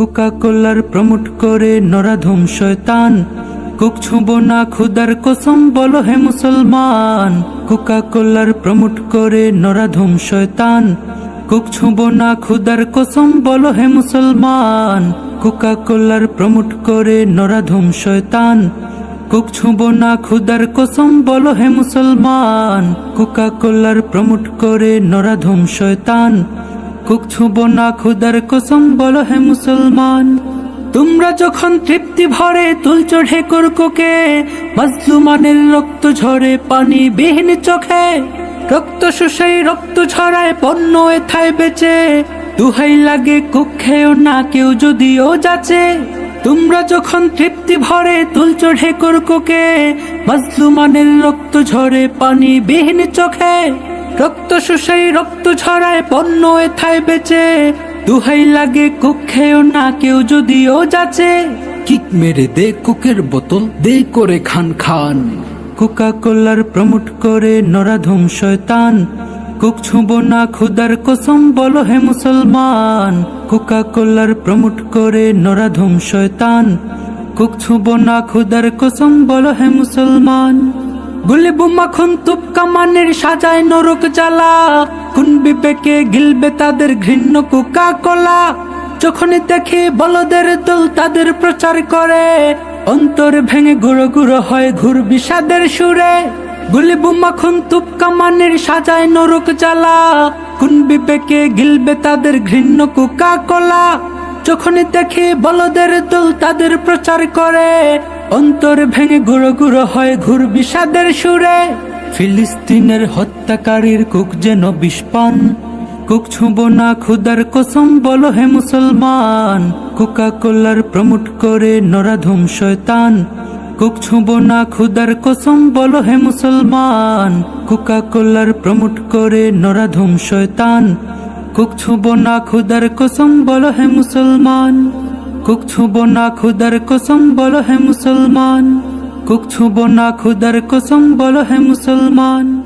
Coca কোলার promote করে নরাধম শয়তান। Cook ছুব না খুদার কসম, বলো হে মুসলমান। কোকা কোলার প্রমোট করে নরাধম শয়তান। কুক ছুব না খুদার কসম, বলো হে মুসলমান। কোকা কোলার প্রমোট করে নরাধম শয়তান। কুক ছুব না খুদার কসম, বলো হে মুসলমান। কোকা কোলার প্রমোট করে নরাধম শয়তান। কুক ছুব না খুদার কসম, বলো হে মুসলমান। তোমরা যখন তৃপ্তি ভরে, তুলছ ঢেকুর কোকে, মাজলুমানের রক্ত ঝরে পানি বিহীন চোখে, রক্ত শুষাই রক্ত ঝরায়, পণ্য এথায় বেচে, দুহাই লাগে কুক্ষেও না কেউ যদিও যাচে। তোমরা যখন তৃপ্তি ভরে, তুলছ ঢেকুর কোকে, মাজলুমানের রক্ত ঝরে পানি বিহীন চোখে রক্ত শুষাই রক্ত ছড়ায় পণ্য এথায় বেচে। দুহাই লাগে কুক্ষেও না কেউ যদিও যাচে। কিক মেরে দে কুকের বোতল, দে করে খান খান। কোকা কোলার প্রমোট করে নরাধম শয়তান। কুক ছুব না খুদার কসম, বলো হে মুসলমান। কোকা কোলার প্রমোট করে নরাধম শয়তান। কুক ছুব না খুদার কসম, বলো হে মুসলমান। গুলি বোমা খুন তুপ কামানের সাজায় নরক জ্বালা। কোন বিবেকে গিলবে তাদের ঘৃণ্য কোকা কোলা যখনই দেখে বলদের দল তাদের প্রচার করে। অন্তর ভেঙে গুঁড়ো গুঁড়ো হয় ঘুর বিষাদের সুরে। গুলি বোমা খুন তুপ কামানের সাজায় নরক জ্বালা। কোন বিবেকে গিলবে তাদের ঘৃণ্য কোকা কলা যখনই দেখে বলদের দল তাদের প্রচার করে। অন্তর ভেঙে গুঁড়ো গুঁড়ো হয় ঘুর বিষাদের সুরে। ফিলিস্তিনের হত্যাকারীর কুক যেন বিষপান। কুক ছুব না খুদার কসম, বলো হে মুসলমান। কোকা কোলার প্রমোট করে নরাধম শয়তান। কুক ছুব না খুদার কসম, বলো হে মুসলমান। কোকা কোলার প্রমোট করে নরাধম শয়তান। কুক ছুব না খুদার কসম, বলো হে মুসলমান। কুক ছুব না খুদার কসম, বলো হে মুসলমান। কুক ছুব না খুদার কসম, বলো হে মুসলমান।